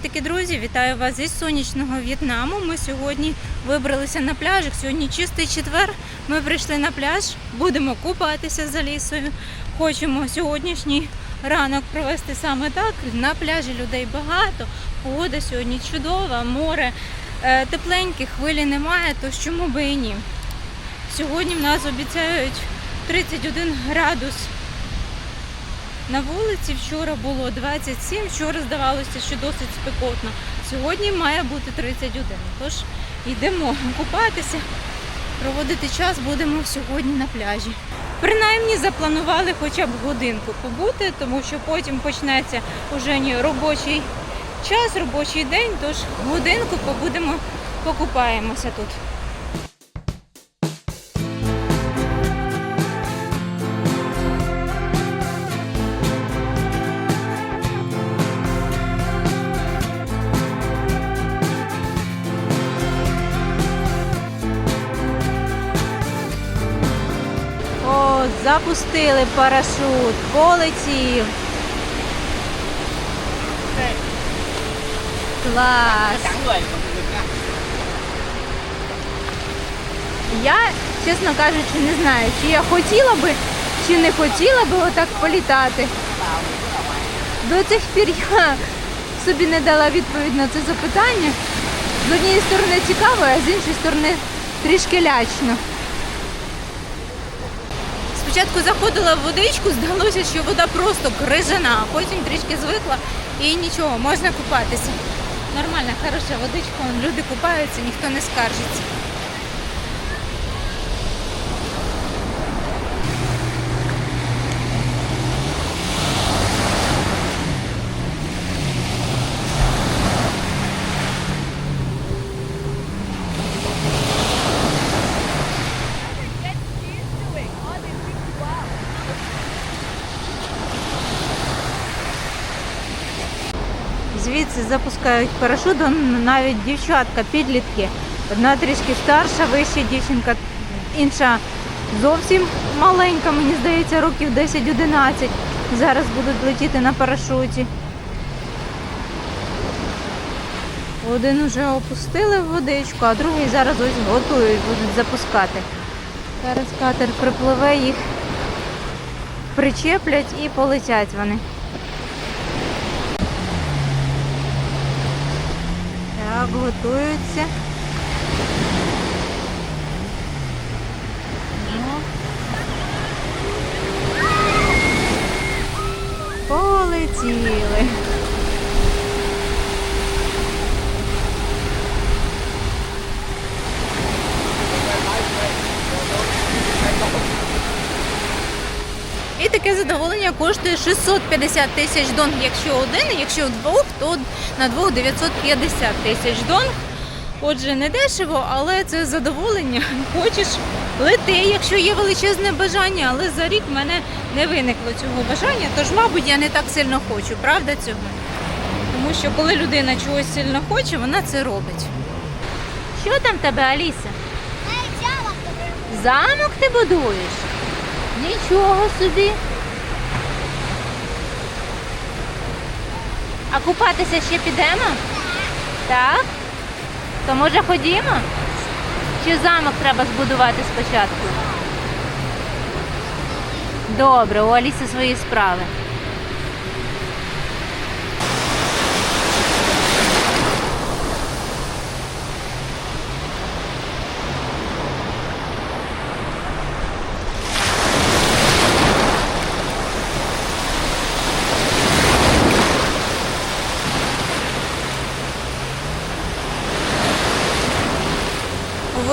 Привітики, друзі! Вітаю вас зі сонячного В'єтнаму. Ми сьогодні вибралися на пляжик. Сьогодні чистий четвер. Ми прийшли на пляж, будемо купатися за лісою. Хочемо сьогоднішній ранок провести саме так. На пляжі людей багато. Погода сьогодні чудова, море е, тепленьке, хвилі немає, тож чому би і ні. Сьогодні в нас обіцяють 31 градус на вулиці вчора було 27, вчора здавалося, що досить спекотно. Сьогодні має бути 31. Тож йдемо купатися, проводити час будемо сьогодні на пляжі. Принаймні запланували хоча б годинку побути, тому що потім почнеться уже ні робочий час, робочий день, тож годинку побудемо, покупаємося тут. Запустили парашут, полетів. Клас. Я, чесно кажучи, не знаю, чи я хотіла би, чи не хотіла би отак політати. До цих пір я собі не дала відповідь на це запитання. З однієї сторони цікаво, а з іншої сторони трішки лячно. Спочатку заходила в водичку, здалося, що вода просто крижана, а потім трішки звикла і нічого, можна купатися. Нормальна, хороша водичка, люди купаються, ніхто не скаржиться. Звідси запускають парашутом навіть дівчатка, підлітки. Одна трішки старша, вища дівчинка, інша зовсім маленька, мені здається, років 10-11. Зараз будуть летіти на парашуті. Один уже опустили в водичку, а другий зараз ось готують, будуть запускати. Зараз катер припливе, їх причеплять і полетять вони. Готуються. Ну. Полетіли. І таке задоволення коштує 650 тисяч донг, якщо один, якщо вдвох, то на двох 950 тисяч донг. Отже, не дешево, але це задоволення. Хочеш лети, якщо є величезне бажання, але за рік в мене не виникло цього бажання, тож, мабуть, я не так сильно хочу, правда цього? Тому що коли людина чогось сильно хоче, вона це робить. Що там тебе, Аліса? Замок ти будуєш? Нічого собі. А купатися ще підемо? Так? То може ходімо? Чи замок треба збудувати спочатку? Добре, у Аліси свої справи.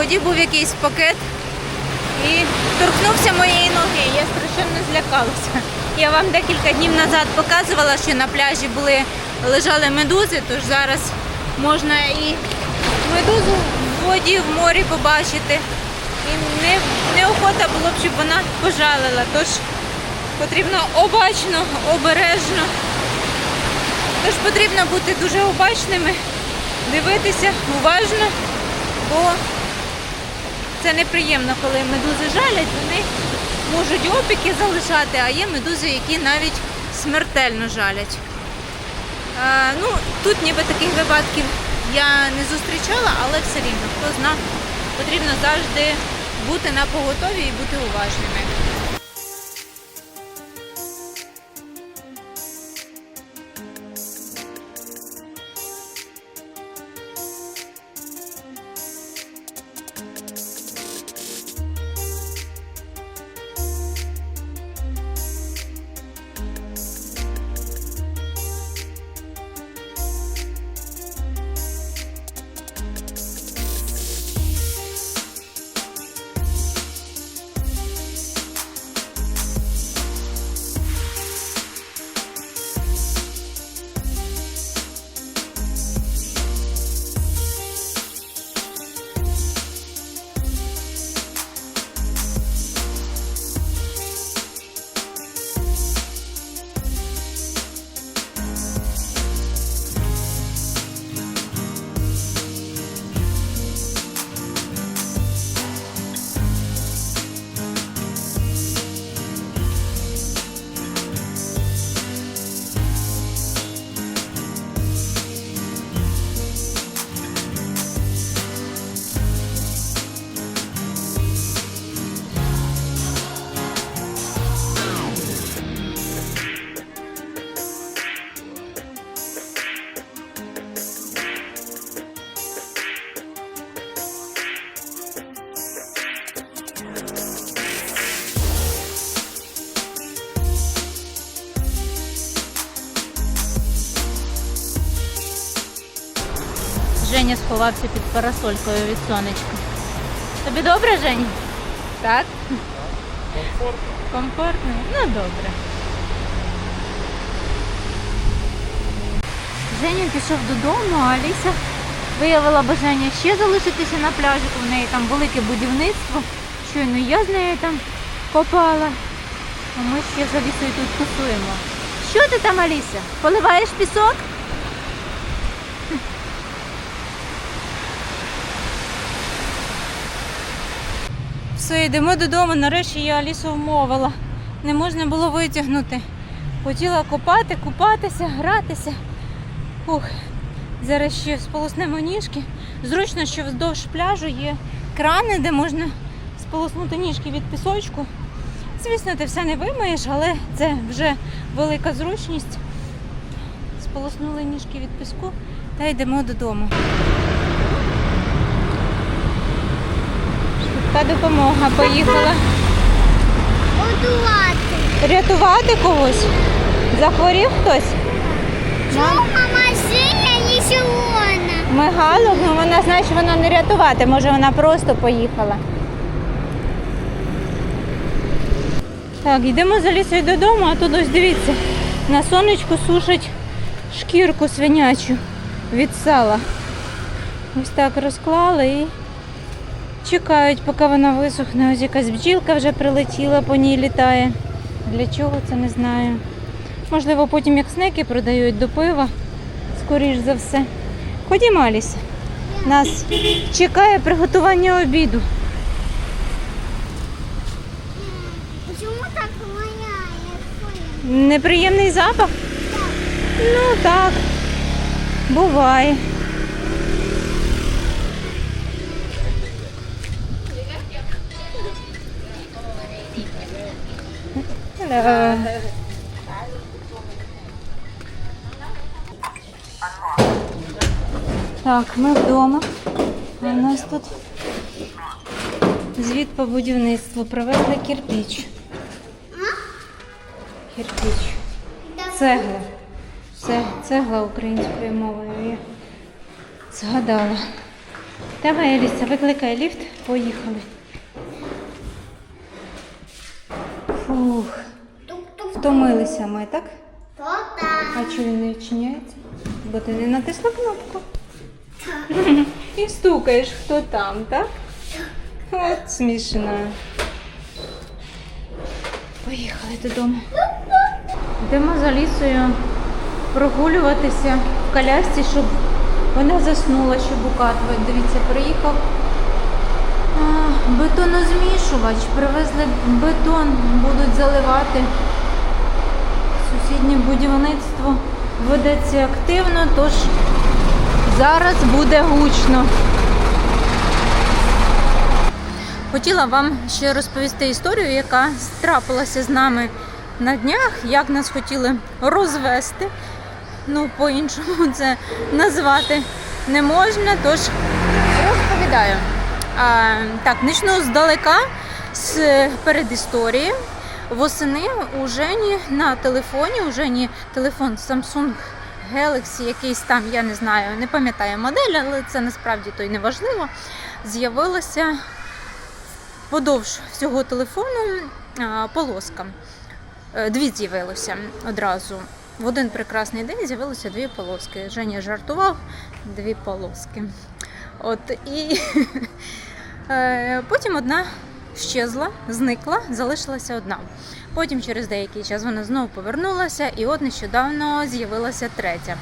Воді був якийсь пакет і торкнувся моєї ноги. Я страшенно злякалася. Я вам декілька днів назад показувала, що на пляжі були, лежали медузи, тож зараз можна і медузу в воді, в морі побачити. І не, неохота було б, щоб вона пожалила. Тож потрібно обачно, обережно. Тож потрібно бути дуже обачними, дивитися уважно, бо це неприємно, коли медузи жалять, вони можуть опіки залишати, а є медузи, які навіть смертельно жалять. Е, ну, тут ніби таких випадків я не зустрічала, але все рівно, хто знав, потрібно завжди бути на поготові і бути уважними. Женя сховався під парасолькою від сонечка. Тобі добре, Жень? Так? Комфортно. Комфортно? Ну добре. Женя пішов додому, а Аліса виявила бажання ще залишитися на пляжику. В неї там велике будівництво. Щойно я з нею там копала. А ми ще з Алісою тут тусуємо. Що ти там, Аліса? Поливаєш пісок? Все, йдемо додому. Нарешті я Алісу вмовила. Не можна було витягнути. Хотіла копати, купатися, гратися. Ух, зараз ще сполоснемо ніжки. Зручно, що вздовж пляжу є крани, де можна сполоснути ніжки від пісочку. Звісно, ти все не вимиєш, але це вже велика зручність. Сполоснули ніжки від піску та йдемо додому. Швидка допомога поїхала. Готувати. Рятувати когось? Захворів хтось? Чому машина не червона? Мигалу, ну вона знає, що вона не рятувати, може вона просто поїхала. Так, йдемо за лісою додому, а тут ось дивіться, на сонечку сушать шкірку свинячу від сала. Ось так розклали і чекають, поки вона висохне. Ось якась бджілка вже прилетіла, по ній літає. Для чого це не знаю. Можливо, потім як снеки продають до пива, скоріш за все. Ходімо, Аліс. Нас чекає приготування обіду. Чому так воняє? Неприємний запах? Ну так, буває. Так, ми вдома. У нас тут звіт по будівництву. Привезли кирпич. Кирпич. Цегла. Це цегла українською мовою. Я згадала. Давай, Аліса, викликай ліфт, поїхали. Фух. Втомилися ми, так? То так. А чого він не відчиняється? Бо ти не натисла кнопку. І стукаєш, хто там, так? От смішно. Поїхали додому. Йдемо за лісою прогулюватися в колясці, щоб вона заснула, щоб укатувати. Дивіться, приїхав бетонозмішувач. Привезли бетон, будуть заливати сусіднє будівництво ведеться активно, тож зараз буде гучно. Хотіла вам ще розповісти історію, яка трапилася з нами на днях, як нас хотіли розвести. Ну, по-іншому це назвати не можна, тож розповідаю. А, так, почну здалека з передісторії. Восени у Жені на телефоні, у Жені телефон Samsung Galaxy, якийсь там, я не знаю, не пам'ятаю модель, але це насправді то й не важливо. З'явилася подовж всього телефону полоска. Е, Дві з'явилося одразу. В один прекрасний день з'явилося дві полоски. Женя жартував дві полоски. От і е, потім одна щезла, зникла, залишилася одна. Потім через деякий час вона знову повернулася, і от нещодавно з'явилася третя.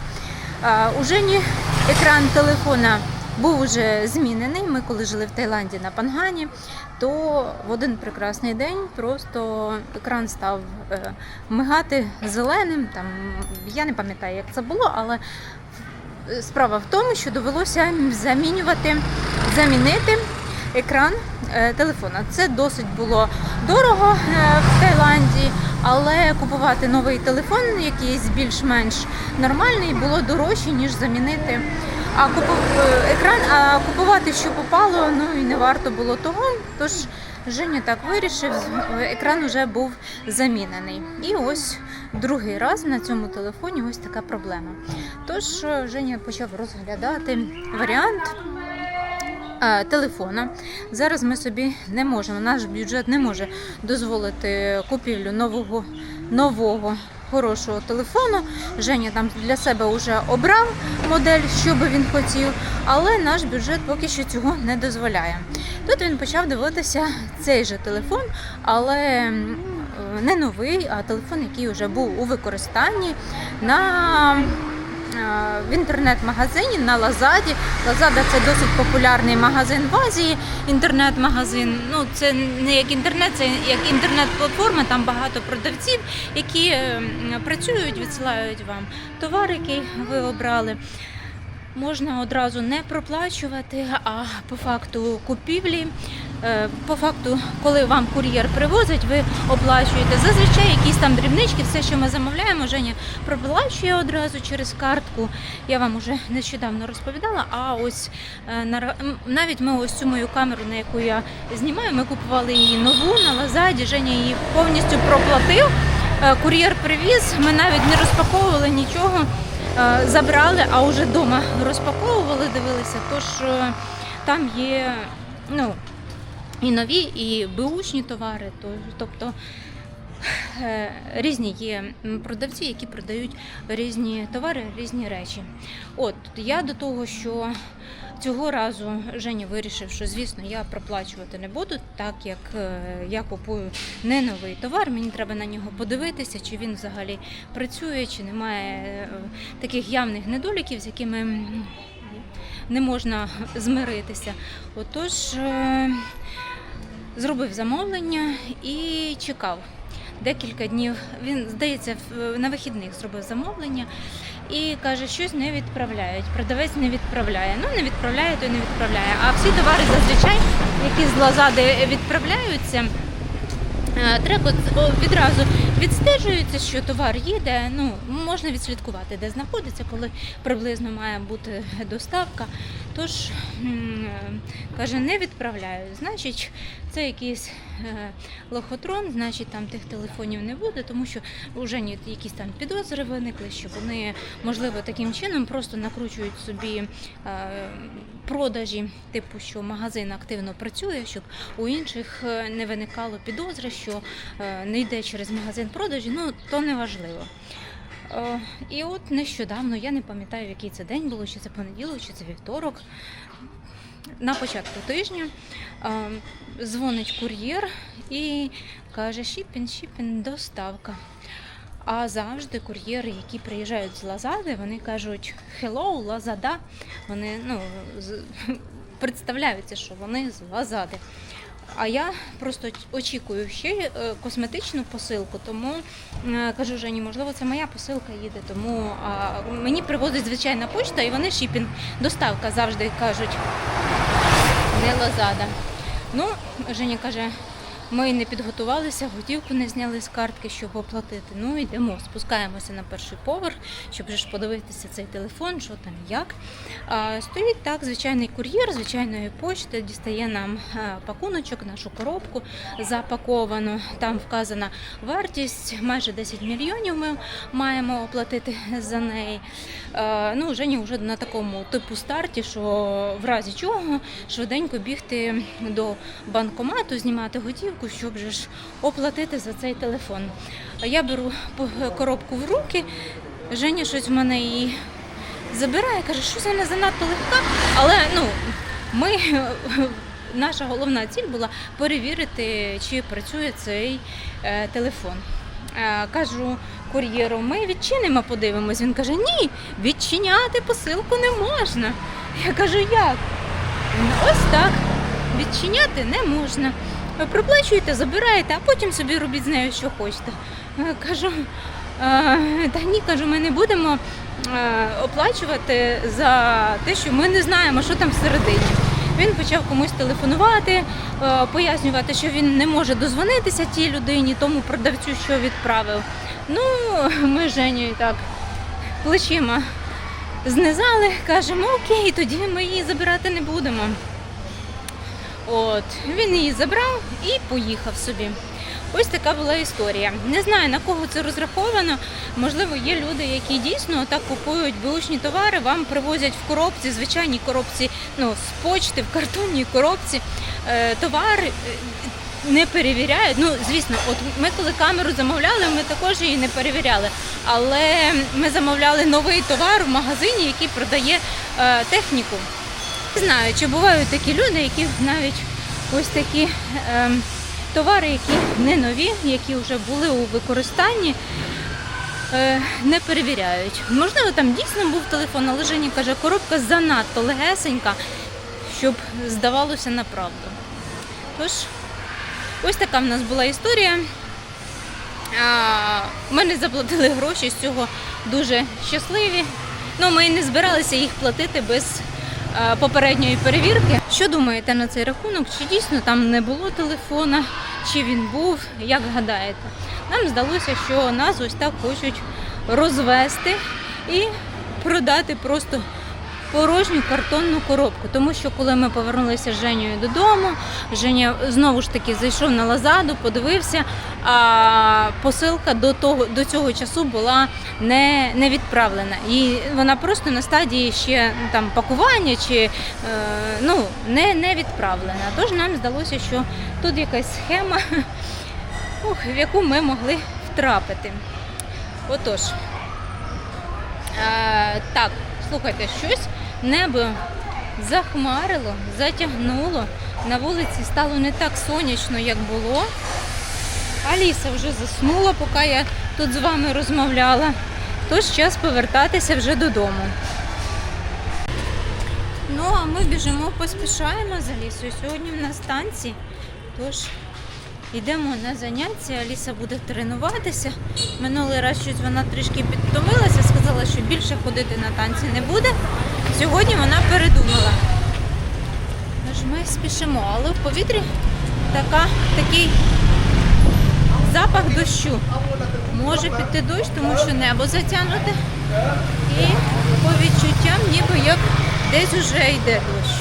Е, У Жені екран телефона був уже змінений. Ми коли жили в Таїланді на Пангані, то в один прекрасний день просто екран став е, мигати зеленим. Там я не пам'ятаю, як це було, але справа в тому, що довелося замінювати, замінити екран е, телефона. Це досить було дорого е, в Таїланді, але купувати новий телефон, якийсь більш-менш нормальний, було дорожче, ніж замінити. А купу... е, екран, а купувати, що попало, ну і не варто було того. Тож Женя так вирішив, екран вже був замінений. І ось другий раз на цьому телефоні ось така проблема. Тож е, Женя почав розглядати варіант е, телефона. Зараз ми собі не можемо, наш бюджет не може дозволити купівлю нового, нового хорошого телефону. Женя там для себе вже обрав модель, що би він хотів, але наш бюджет поки що цього не дозволяє. Тут він почав дивитися цей же телефон, але е, не новий, а телефон, який вже був у використанні на е, в інтернет-магазині на Лазаді. Лазада це досить популярний магазин в Азії. Інтернет-магазин. Ну це не як інтернет, це як інтернет-платформа. Там багато продавців, які е, працюють, відсилають вам товар, який ви обрали. Можна одразу не проплачувати, а по факту купівлі, е, по факту, коли вам кур'єр привозить, ви оплачуєте зазвичай якісь там дрібнички, все, що ми замовляємо, Женя проплачує одразу через картку. Я вам уже нещодавно розповідала. А ось е, навіть ми ось цю мою камеру, на яку я знімаю, ми купували її нову на Лазаді. Женя її повністю проплатив. Е, Кур'єр привіз, ми навіть не розпаковували нічого. Е, забрали, а вже вдома розпаковували, дивилися. Тож е, там є ну, і нові, і беушні товари. то- Тобто е, різні є продавці, які продають різні товари, різні речі. От я до того, що цього разу Женя вирішив, що звісно я проплачувати не буду, так як е, я купую не новий товар. Мені треба на нього подивитися, чи він взагалі працює, чи немає е, таких явних недоліків, з якими не можна змиритися. Отож, зробив замовлення і чекав. Декілька днів він здається на вихідних зробив замовлення і каже, щось не відправляють. Продавець не відправляє. Ну не відправляє, то не відправляє. А всі товари зазвичай, які з Лазади відправляються, Е, Треба відразу відстежується, що товар їде. Ну можна відслідкувати, де знаходиться, коли приблизно має бути доставка. Тож каже, не відправляють. Значить, це якийсь е, лохотрон, значить там тих телефонів не буде, тому що вже якісь там підозри виникли, що вони можливо таким чином просто накручують собі е, продажі, типу, що магазин активно працює, щоб у інших е, не виникало підозри, що не йде через магазин продажі, ну то не важливо. Е, І от нещодавно, я не пам'ятаю, який це день було, чи це понеділок, чи це вівторок. На початку тижня е, дзвонить кур'єр і каже: Шіпін, шіпін, доставка. А завжди кур'єри, які приїжджають з Лазади, вони кажуть Hello, Лазада. Вони ну, представляються, що вони з Лазади. А я просто очікую ще е, косметичну посилку, тому е, кажу Жені, можливо, це моя посилка їде. Тому мені привозить звичайна почта, і вони шіпінг, доставка завжди кажуть, не лозада. Ну, Женя каже, ми не підготувалися, готівку не зняли з картки, щоб оплатити. Ну, йдемо, спускаємося на перший поверх, щоб ж подивитися цей телефон, що там як. А, стоїть так, звичайний кур'єр, звичайної почти, дістає нам пакуночок, нашу коробку запаковану. Там вказана вартість, майже 10 мільйонів ми маємо оплатити за неї. А, ну, Жені вже на такому типу старті, що в разі чого швиденько бігти до банкомату, знімати готівку, щоб же ж оплатити за цей телефон. Я беру коробку в руки, Женя щось в мене її забирає, каже, що це не занадто легка. Але ну, ми, наша головна ціль була перевірити, чи працює цей е, телефон. Е, кажу кур'єру, ми відчинимо, подивимось. Він каже, ні, відчиняти посилку не можна. Я кажу, як? Ось так. Відчиняти не можна. Проплачуєте, забираєте, а потім собі робіть з нею, що хочете. Е, Кажу, «Е, та ні, кажу, ми не будемо е, оплачувати за те, що ми не знаємо, що там всередині. Він почав комусь телефонувати, пояснювати, що він не може дозвонитися тій людині, тому продавцю, що відправив. Ну, ми з Женєю так плечима знизали, кажемо, окей, тоді ми її забирати не будемо. От, він її забрав і поїхав собі. Ось така була історія. Не знаю на кого це розраховано. Можливо, є люди, які дійсно так купують беушні товари, вам привозять в коробці, звичайній коробці, ну з почти, в картонній коробці е, товар. е, Не перевіряють. Ну, звісно, от ми коли камеру замовляли, ми також її не перевіряли. Але ми замовляли новий товар в магазині, який продає е, техніку. Знаю, чи бувають такі люди, які навіть ось такі ем, товари, які не нові, які вже були у використанні, е, не перевіряють. Можливо, там дійсно був телефон, але Жені каже, коробка занадто легесенька, щоб здавалося на правду. Тож, ось така в нас була історія. А, Ми не заплатили гроші, з цього дуже щасливі. Ну, ми не збиралися їх платити без е, попередньої перевірки. Що думаєте на цей рахунок? Чи дійсно там не було телефона, чи він був? Як гадаєте? Нам здалося, що нас ось так хочуть розвести і продати просто порожню картонну коробку. Тому що коли ми повернулися з Женєю додому, Женя знову ж таки зайшов на лазаду, подивився, а посилка до того до цього часу була не, не відправлена. І вона просто на стадії ще ну, там пакування чи е, ну, не, не відправлена. Тож нам здалося, що тут якась схема, ух, в яку ми могли втрапити. Отож. Е, так, слухайте, щось небо захмарило, затягнуло. На вулиці стало не так сонячно, як було. Аліса вже заснула, поки я тут з вами розмовляла. Тож час повертатися вже додому. Ну, а ми біжимо, поспішаємо за Алісою. Сьогодні в нас танці. Тож йдемо на заняття. Аліса буде тренуватися. Минулий раз щось вона трішки підтомилася, сказала, що більше ходити на танці не буде. Сьогодні вона передумала. Тож ми спішимо, але в повітрі така, такий запах дощу. Може піти дощ, тому що небо затягнуте. І по відчуттям ніби як десь уже йде дощ.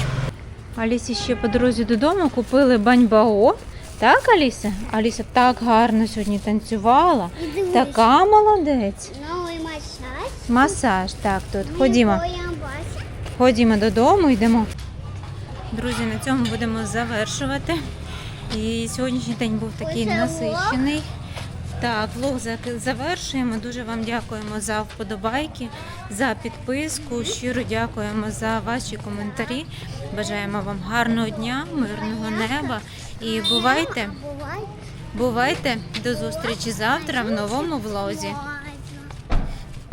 Алісі ще по дорозі додому купили баньбао. Так, Аліса? Аліса так гарно сьогодні танцювала. Така молодець. Новий масаж. Масаж, так, тут. Ходімо. Ходімо додому, йдемо. Друзі, на цьому будемо завершувати. І сьогоднішній день був такий насичений. Так, влог завершуємо. Дуже вам дякуємо за вподобайки, за підписку. Щиро дякуємо за ваші коментарі. Бажаємо вам гарного дня, мирного неба. І бувайте, бувайте до зустрічі завтра в новому влозі.